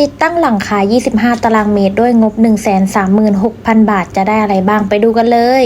ติดตั้งหลังคา 25 ตารางเมตร ด้วยงบ 136,000 บาท จะได้อะไรบ้างไปดูกันเลย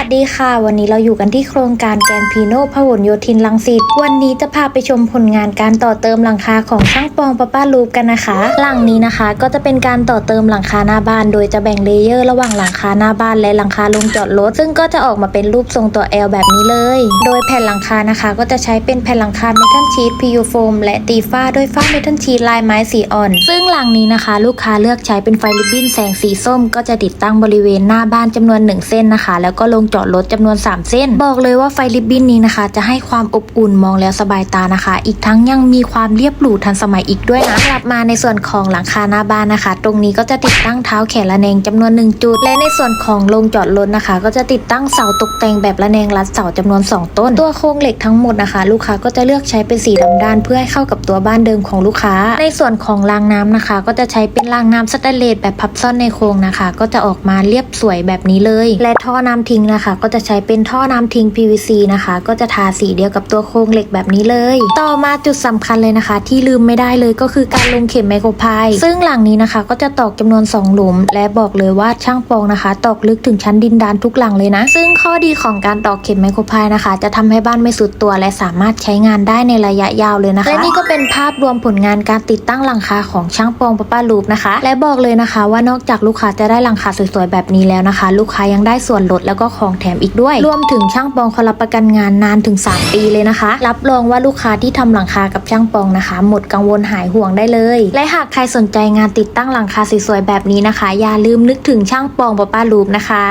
วัสดีค่ะ วันนี้เราอยู่กันที่โครงการแกนพีโนพหลโยธินลังสิตวันนี้จะพาไปชมผลงานการต่อเติมหลังคาของช่างปองป้าป้าลูปกันนะคะ หลังนี้นะคะ ก็จะเป็นการต่อเติมหลังคาหน้าบ้าน โดยจะแบ่งเลเยอร์ระหว่างหลังคาหน้าบ้านและหลังคาลงจอดรถซึ่งก็จะออกมาเป็นรูปทรงตัว L แบบนี้เลย โดยแผ่นหลังคานะคะ ก็จะใช้เป็นแผ่นหลังคาเมทัลชีต PU โฟมและตีฝ้าด้วยฝ้าเมทัลชีตลายไม้สีอ่อน ซึ่งหลังนี้นะคะ ลูกค้าเลือกใช้เป็นไฟริบบิ้นแสงสีส้ม ก็จะติดตั้งบริเวณหน้าบ้านจำนวน 1 เส้นนะคะ แล้วก็ลงจอดรถจำนวน 3 เส้น บอกเลยว่าไฟริบบิ้นนี้นะคะ จะให้ความอบอุ่นมองแล้วสบายตานะคะ อีกทั้งยังมีความเรียบหรูทันสมัยอีกด้วยนะกลับมาในส่วนของหลังคาหน้าบ้านนะคะ ตรงนี้ก็จะติดตั้งเท้าแขนระแนงจำนวน 1 จุด และในส่วนของโรงจอดรถนะคะ ก็จะติดตั้งเสาตกแต่งแบบระแนงรัดเสาจำนวน 2 ต้น ตัวโครงเหล็กทั้งหมดนะคะ ลูกค้าก็จะเลือกใช้เป็นสีดำด้าน เพื่อให้เข้ากับตัวบ้านเดิมของลูกค้า ในส่วนของรางน้ำนะคะ ก็จะใช้เป็นรางน้ำสแตนเลสแบบพับซ่อนในโครงนะคะ ก็จะออกมาเรียบสวยแบบนี้เลย และท่อน้ำทิ้งนะคะ ก็จะใช้เป็นท่อน้ำทิ้ง PVC นะคะ ก็จะทาสีเดียวกับตัวโครงเหล็กแบบนี้เลย ต่อมาจุดสำคัญเลยนะคะ ที่ลืมไม่ได้เลยก็คือการลงเข็มไมโครพายซึ่งหลังนี้นะคะ ก็จะตอกจำนวน 2 หลุม และบอกเลยว่าช่างปองนะคะ ตอกลึกถึงชั้นดินดานทุกหลังเลยนะ ซึ่งข้อดีของการตอกเข็มไมโครพายนะคะ จะทำให้บ้านไม่สุดตัว และสามารถใช้งานได้ในระยะยาวเลยนะคะ และนี่ก็เป็นภาพรวมผลงานการติดตั้งหลังคาของช่างปองป้าป้าลูปนะคะ และบอกเลยนะคะ ว่านอกจากลูกค้าจะได้หลังคาสวยๆแบบนี้แล้วนะคะ ลูกค้ายังได้ส่วนลดแล้วก็ของแถมอีกด้วย รวมถึงช่างปองเขารับประกันงานนานถึง 3 ปีเลยนะคะ รับรองว่าลูกค้าที่ทำหลังคากับช่างปองนะคะ หมดกังวลหายห่วงได้เลย และหากใครสนใจงานติดตั้งหลังคาสวยๆแบบนี้นะคะ อย่าลืมนึกถึงช่างปองป้าป้าลูปนะคะ